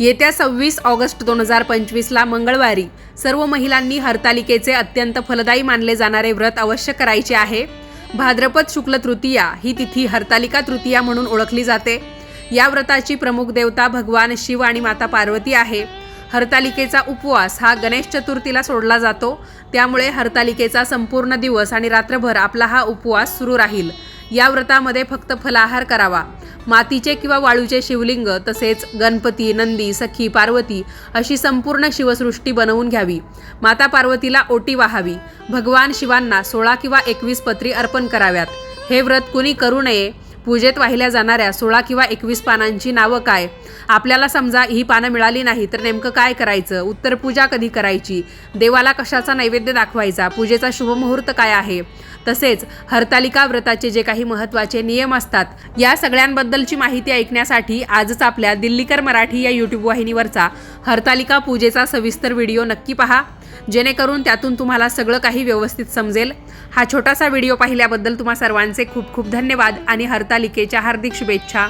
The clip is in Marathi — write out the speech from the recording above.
येत्या सव्वीस ऑगस्ट दोन हजार पंचवीसला मंगळवारी सर्व महिलांनी हरतालिकेचे अत्यंत फलदायी मानले जाणारे व्रत अवश्य करायचे आहे. भाद्रपद शुक्ल तृतीया ही तिथी हरतालिका तृतीया म्हणून ओळखली जाते. या व्रताची प्रमुख देवता भगवान शिव आणि माता पार्वती आहे. हरतालिकेचा उपवास हा गणेश चतुर्थीला सोडला जातो. त्यामुळे हरतालिकेचा संपूर्ण दिवस आणि रात्रभर आपला हा उपवास सुरू राहील. या व्रतामध्ये फक्त फलाहार करावा. मातीचे किंवा वाळूचे शिवलिंग तसेच गणपती नंदी सखी पार्वती अशी संपूर्ण शिवसृष्टी बनवून घ्यावी. माता पार्वतीला ओटी वाहावी. भगवान शिवांना सोळा किंवा एकवीस पत्री अर्पण कराव्यात. हे व्रत कुणी करू नये? पूजेत वाहिल्या जाणाऱ्या सोळा किंवा एकवीस पानांची नावं काय? आपल्याला समजा ही पानं मिळाली नाही तर नेमकं काय करायचं? उत्तर पूजा कधी करायची? देवाला कशाचा नैवेद्य दाखवायचा? पूजेचा शुभमुहूर्त काय आहे? तसेच हरतालिका व्रताचे जे काही महत्त्वाचे नियम असतात या सगळ्यांबद्दलची माहिती ऐकण्यासाठी आजच आपल्या दिल्लीकर मराठी या यूट्यूब वाहिनीवरचा हरतालिका पूजेचा सविस्तर व्हिडिओ नक्की पहा. जेणेकरून त्यातून तुम्हाला सगळं काही व्यवस्थित समजेल. हा छोटासा व्हिडिओ पाहिल्याबद्दल तुम्हा सर्वांचे खूप खूप धन्यवाद आणि हरतालिकेच्या हार्दिक शुभेच्छा.